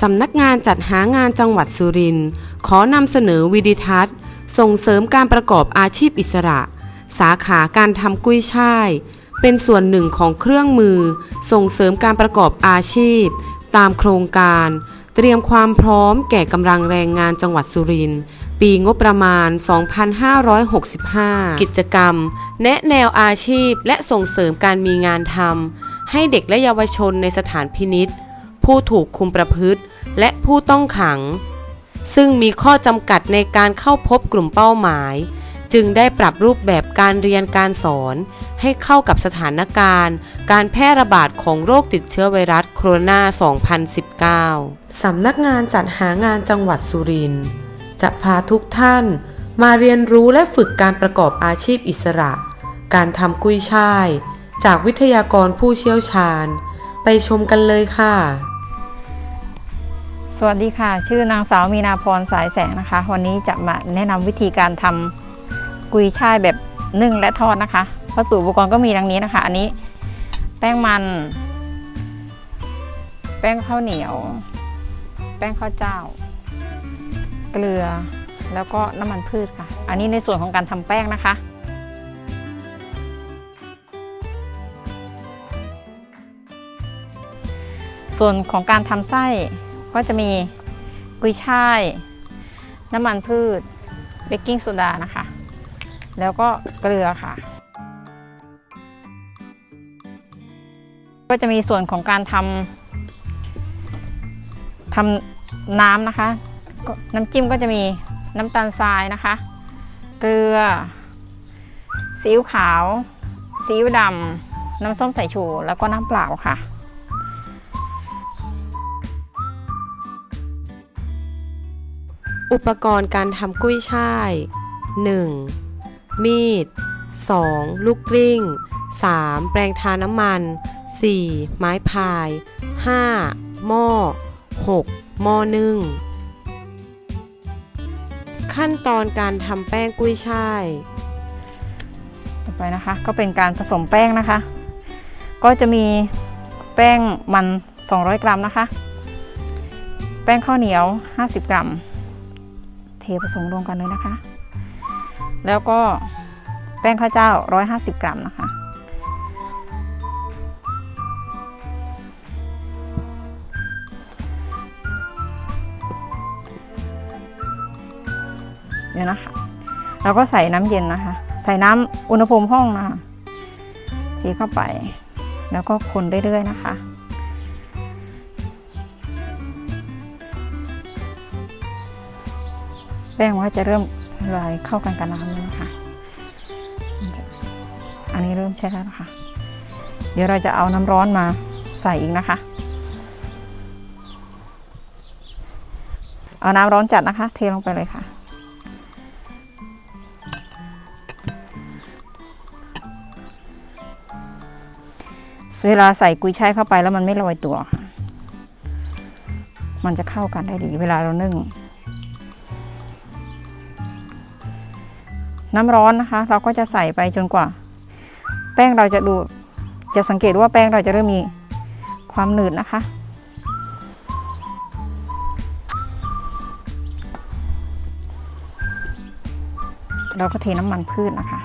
สำนักงานจัดหางานจังหวัดสุรินทร์ขอนำเสนอวิดิทัศน์ ส่งเสริมการประกอบอาชีพอิสระ สาขาการทำกุ้ยช่าย เป็นส่วนหนึ่งของเครื่องมือ ส่งเสริมการประกอบอาชีพ ตามโครงการ เตรียมความพร้อมแก่กำลังแรงงานจังหวัดสุรินทร์ปีงบประมาณ 2565 กิจกรรม แนะแนวอาชีพและส่งเสริมการมีงานทำให้เด็กและเยาวชนในสถานพินิษผู้ถูกคุมประพฤติ และผู้ต้องขัง ซึ่งมีข้อจำกัดในการเข้าพบกลุ่มเป้าหมาย จึงได้ปรับรูปแบบการเรียนการสอน ให้เข้ากับสถานการณ์ การแพร่ระบาดของโรคติดเชื้อไวรัสโคโรนา 2019 สำนักงานจัดหางานจังหวัดสุรินทร์จะพาทุกท่านมาเรียนรู้และฝึกการประกอบอาชีพอิสระ การทำกุ้ยช่าย จากวิทยากรผู้เชี่ยวชาญ ไปชมกันเลยค่ะ สวัสดีค่ะ ชื่อนางสาวมีนาพรสายแสงนะคะ วันนี้จะมาแนะนำวิธีการทำกุยช่ายแบบนึ่งและทอดนะคะวัสดุอุปกรณ์ก็มีดังนี้นะคะ อันนี้ แป้งมัน แป้งข้าวเหนียว แป้งข้าวเจ้า เกลือ แล้วก็น้ำมันพืชค่ะ อันนี้ในส่วนของการทำแป้งนะคะส่วนของการทำไส้ ก็จะมีกุยช่าย น้ำมันพืช เบกกิ้งโซดานะคะ แล้วก็เกลือค่ะ ก็จะมีส่วนของการทำทำน้ำนะคะ น้ำจิ้มก็จะมีน้ำตาลทรายนะคะ เกลือซีอิ๊วขาวซีอิ๊วดำน้ำส้มสายชูแล้วก็น้ำเปล่าค่ะ อุปกรณ์การทำกุ้ยช่าย 1. มีด 2. ลูกกลิ้ง 3. แปรงทาน้ำมัน 4. ไม้พาย 5. หม้อ 6. หม้อนึ่ง ขั้นตอนการทำแป้งกุ้ยช่าย ต่อไปนะคะ ก็เป็นการผสมแป้งนะคะ ก็จะมีแป้งมัน 200 กรัมนะคะ แป้งข้าวเหนียว 50 กรัม เทผสมรวมกันเลยนะคะ แล้วก็แป้งข้าวเจ้า 150 กรัมนะคะ เดี๋ยวนะคะ เราก็ใส่น้ำเย็นนะคะ ใส่น้ำอุณหภูมิห้องนะคะเทเข้าไป แล้วก็คนเรื่อยๆนะคะ ป้งว่าจะเริ่มละลายเข้ากันกับน้ำแล้วนะคะมันจะอันนี้เริ่มใช้แล้วนะคะ เดี๋ยวเราจะเอาน้ำร้อนมาใส่อีกนะคะ เอาน้ำร้อนจัดนะคะ เทลงไปเลยค่ะ เวลาใส่กุยช่ายเข้าไปแล้วมันไม่ลอยตัวค่ะ มันจะเข้ากันได้ดี เวลาเรานึ่ง น้ำร้อนนะคะ เราก็จะใส่ไปจนกว่า แป้งเราจะดูจะสังเกตว่าแป้งเราจะเริ่มมีความหนืดนะคะ เราก็เทน้ำมันพืชนะคะ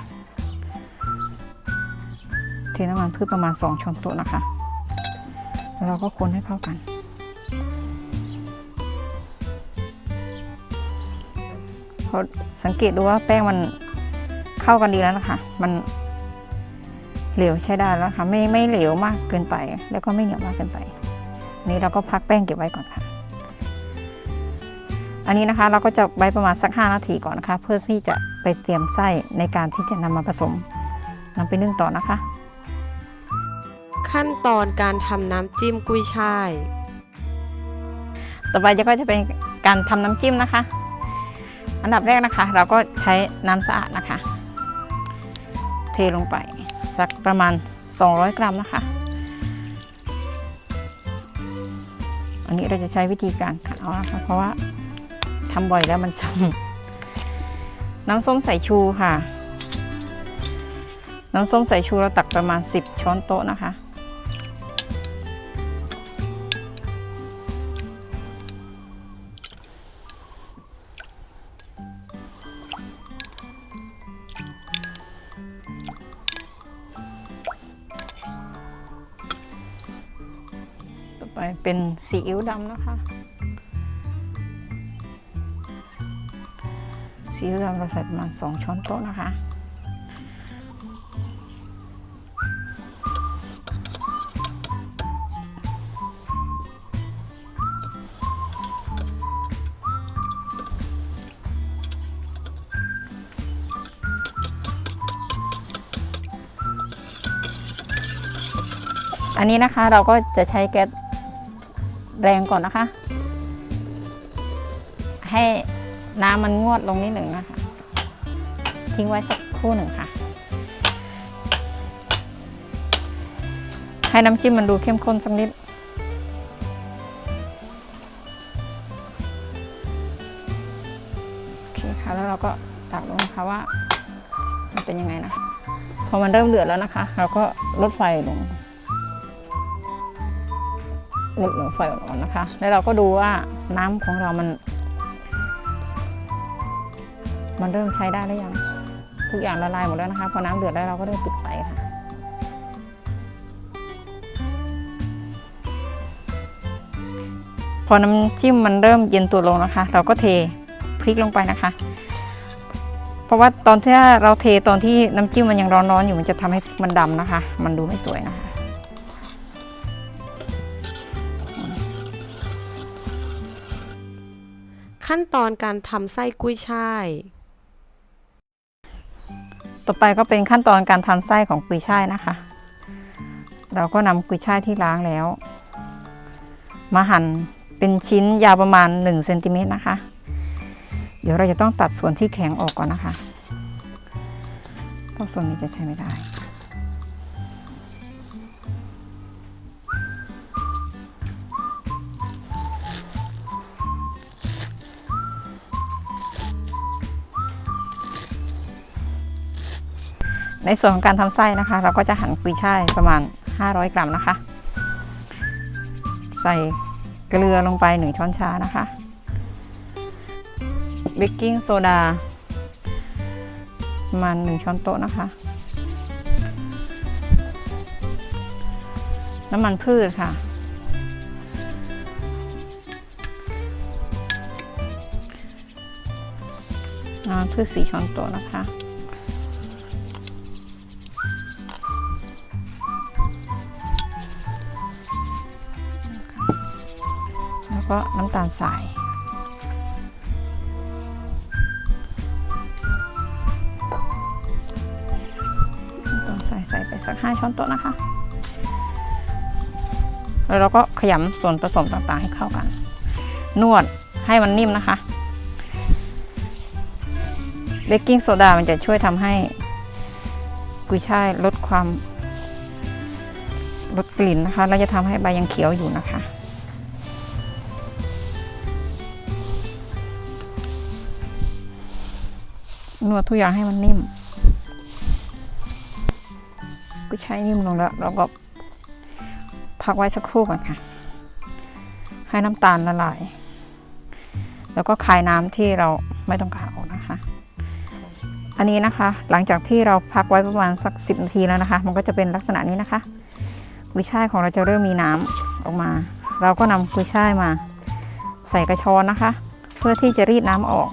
เทน้ำมันพืชประมาณ 2ช้อนโต๊ะนะคะ แล้วเราก็คนให้เข้ากันพอสังเกตดูว่าแป้งมัน เข้ากันดีแล้วนะคะ มันเหลวใช้ได้แล้วค่ะ ไม่ไม่เหลวมากเกินไป แล้วก็ไม่เหนียวมากเกินไป นี้เราก็พักแป้งเก็บไว้ก่อนค่ะ อันนี้นะคะเราก็จะไว้ประมาณสัก 5 นาทีก่อนนะคะ เพื่อที่จะไปเตรียมไส้ในการที่จะนำมาผสมนำไปนึ่งต่อนะคะ ขั้นตอนการทำน้ำจิ้มกุ้ยช่าย ต่อไปก็จะเป็นการทำน้ำจิ้มนะคะ อันดับแรกนะคะ เราก็ใช้น้ำสะอาดนะคะ เทลงไป สักประมาณ 200 กรัมนะคะ อันนี้เราจะใช้วิธีการขัดเอานะคะเพราะว่าทำบ่อยแล้วมันส้มน้ำส้มสายชูค่ะ น้ำส้มสายชูเราตักประมาณ 10 ช้อนโต๊ะนะคะ ไปเป็นซีอิ๊วดำนะคะซีอิ๊วดำเราใส่ประมาณ2ช้อนโต๊ะนะคะอันนี้นะคะเราก็จะใช้แก๊ส แรงก่อนนะคะ ให้น้ำมันงวดลงนิดหนึ่งนะคะ ทิ้งไว้สักครู่หนึ่งค่ะ ให้น้ำจิ้มมันดูเข้มข้นสักนิดโอเคค่ะแล้วเราก็ตักลงนะคะว่า มันเป็นยังไงนะพอมันเริ่มเดือดแล้วนะคะ เราก็ลดไฟลง ลดเหลือไฟอ่อนๆนะคะ แล้วเราก็ดูว่าน้ำของเรามัน มันเริ่มใช้ได้หรือยัง ทุกอย่างละลายหมดแล้วนะคะ พอน้ำเดือดแล้วเราก็เริ่มปิดไฟค่ะ พอน้ำจิ้มมันเริ่มเย็นตัวลงนะคะ เราก็เทพริกลงไปนะคะ เพราะว่าตอนที่เราเทตอนที่น้ำจิ้มมันยังร้อนๆอยู่มันจะทำให้มันดำนะคะ มันดูไม่สวยนะคะ ขั้นตอนการทำไส้กุ้ยช่าย ต่อไปก็เป็นขั้นตอนการทำไส้ของกุยช่ายนะคะ เราก็นำกุยช่ายที่ล้างแล้ว มาหั่นเป็นชิ้นยาวประมาณ1เซนติเมตรนะคะ เดี๋ยวเราจะต้องตัดส่วนที่แข็งออกก่อนนะคะ เพราะส่วนนี้จะใช้ไม่ได้ ในส่วนของการทำไส้นะคะ เราก็จะหั่นกุยช่ายประมาณ 500 กรัมนะคะ ใส่เกลือลงไป 1 ช้อนชานะคะเบกกิ้งโซดาประมาณ 1 ช้อนโต๊ะนะคะ น้ำมันพืชค่ะ น้ำมันพืช 4 ช้อนโต๊ะนะคะ แล้วก็น้ำตาลทรายน้ำตาลทรายใส่ไปสักห้าช้อนโต๊ะนะคะ แล้วเราก็ขยำส่วนผสมต่างๆให้เข้ากัน นวดให้มันนิ่มนะคะ เบกกิ้งโซดามันจะช่วยทำให้กุยช่ายลดความลดกลิ่นนะคะแล้วจะทำให้ใบยังเขียวอยู่นะคะ นวดทุกอย่างให้มันนิ่มก็ใช้นิ่มลงแล้ว เราก็พักไว้สักครู่ก่อนค่ะ ให้น้ำตาลละลาย แล้วก็คายน้ำที่เราไม่ต้องการออกนะคะ อันนี้นะคะ หลังจากที่เราพักไว้ประมาณสักสิบนาทีแล้วนะคะ มันก็จะเป็นลักษณะนี้นะคะกุยช่ายของเราจะเริ่มมีน้ำออกมา เราก็นำกุยช่ายมาใส่กระชอนนะคะ เพื่อที่จะรีดน้ำออก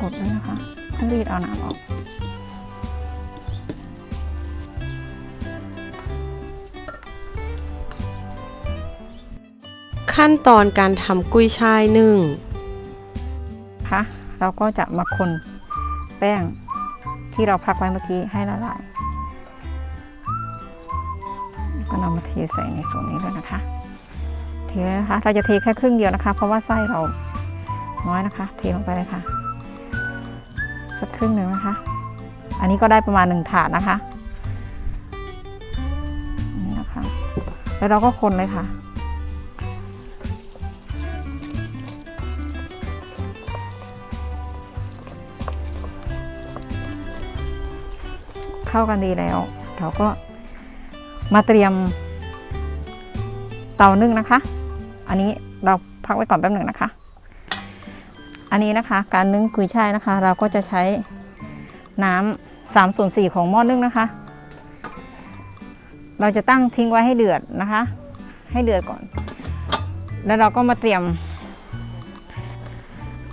กดด้วยนะคะให้รีดเอาน้ำออก ขั้นตอนการทำกุ้ยช่ายนึ่งคะเราก็จะมาคนแป้งที่เราพักไว้เมื่อกี้ให้ละลายก็นำมาเทใส่ในส่วนนี้เลยนะคะเทเลยนะคะ เราจะเทแค่ครึ่งเดียวนะคะ เพราะว่าไส้เราน้อยนะคะ เทลงไปเลยค่ะ สักครึ่งหนึ่งนะคะ อันนี้ก็ได้ประมาณหนึ่งถาดนะคะนี่นะคะ แล้วเราก็คนเลยค่ะ เข้ากันดีแล้ว เราก็มาเตรียมเตานึ่งนะคะ อันนี้เราพักไว้ก่อนแป๊บหนึ่งนะคะ อันนี้นะคะ การนึ่งกุยช่ายนะคะ เราก็จะใช้น้ำสามส่วนสี่ของหม้อนึ่งนะคะ เราจะตั้งทิ้งไว้ให้เดือดนะคะ ให้เดือดก่อน แล้วเราก็มาเตรียม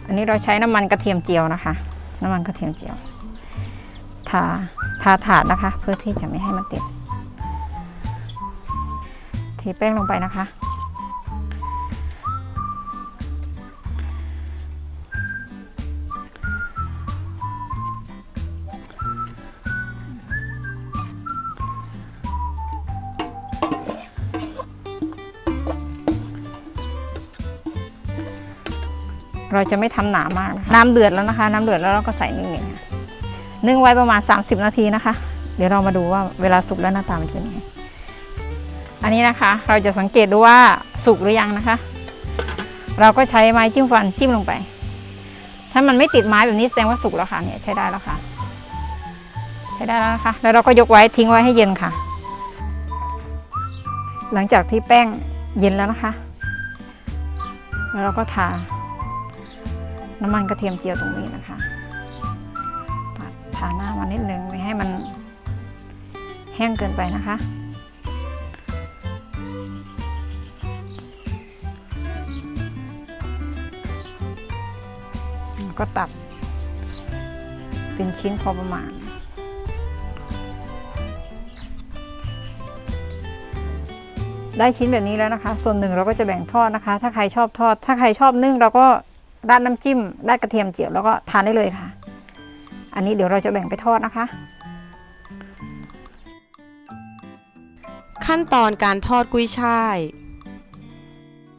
อันนี้เราใช้น้ำมันกระเทียมเจียวนะคะ น้ำมันกระเทียมเจียวทาทาถาดนะคะ เพื่อที่จะไม่ให้มันติดเทแป้งลงไปนะคะ เราจะไม่ทำหนามากนะคะน้ำเดือดแล้วนะคะ น้ำเดือดแล้วเราก็ใส่นึ่งเลยค่ะนึ่งไว้ประมาณ 30 นาทีนะคะ เดี๋ยวเรามาดูว่าเวลาสุกแล้วหน้าตามันเป็นยังไงอันนี้นะคะ เราจะสังเกตดูว่าสุกหรือยังนะคะ เราก็ใช้ไม้จิ้มฟันจิ้มลงไป ถ้ามันไม่ติดไม้แบบนี้แสดงว่าสุกแล้วค่ะเนี่ยใช้ได้แล้วค่ะ ใช้ได้แล้วนะคะแล้วเราก็ยกไว้ทิ้งไว้ให้เย็นค่ะ หลังจากที่แป้งเย็นแล้วนะคะ แล้วเราก็ทา น้ำมันกระเทียมเจียวตรงนี้นะคะปาดทาหน้ามันนิดนึงไม่ให้มันแห้งเกินไปนะคะ ก็ตัดเป็นชิ้นพอประมาณได้ชิ้นแบบนี้แล้วนะคะ ส่วนหนึ่งเราก็จะแบ่งทอดนะคะ ถ้าใครชอบทอด ถ้าใครชอบนึ่งเราก็ ราดน้ำจิ้มราดกระเทียมเจียวแล้วก็ทานได้เลยค่ะ อันนี้เดี๋ยวเราจะแบ่งไปทอดนะคะ ขั้นตอนการทอดกุ้ยช่าย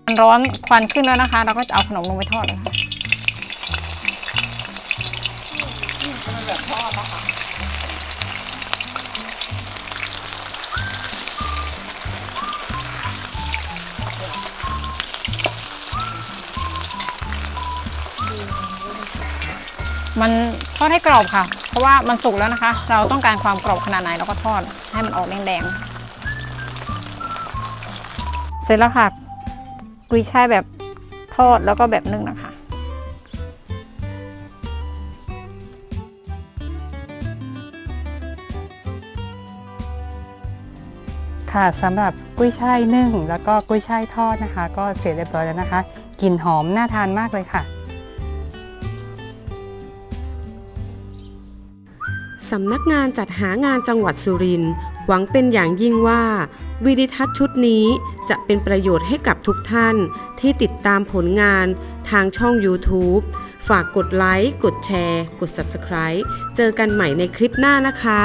มันร้อนควันขึ้นแล้วนะคะ เราก็จะเอาขนมลงไปทอดเลยค่ะ มันทอดให้กรอบค่ะ เพราะว่ามันสุกแล้วนะคะ เราต้องการความกรอบขนาดไหนเราก็ทอดให้มันออกแดงๆเสร็จแล้วค่ะ กุยช่ายแบบทอดแล้วก็แบบนึ่งนะคะค่ะสำหรับกุ้ยช่ายนึ่ง แล้วก็กุ้ยช่ายทอดนะคะ ก็เสร็จเรียบร้อยแล้วนะคะกลิ่นหอมน่าทานมากเลยค่ะ สำนักงานจัดหางานจังหวัดสุรินทร์หวังเป็นอย่างยิ่งว่า วิดิทัศน์ชุดนี้จะเป็นประโยชน์ให้กับทุกท่านที่ติดตามผลงานทางช่อง YouTube ฝากกดไลค์ กดแชร์ กด Subscribe เจอกันใหม่ในคลิปหน้านะคะ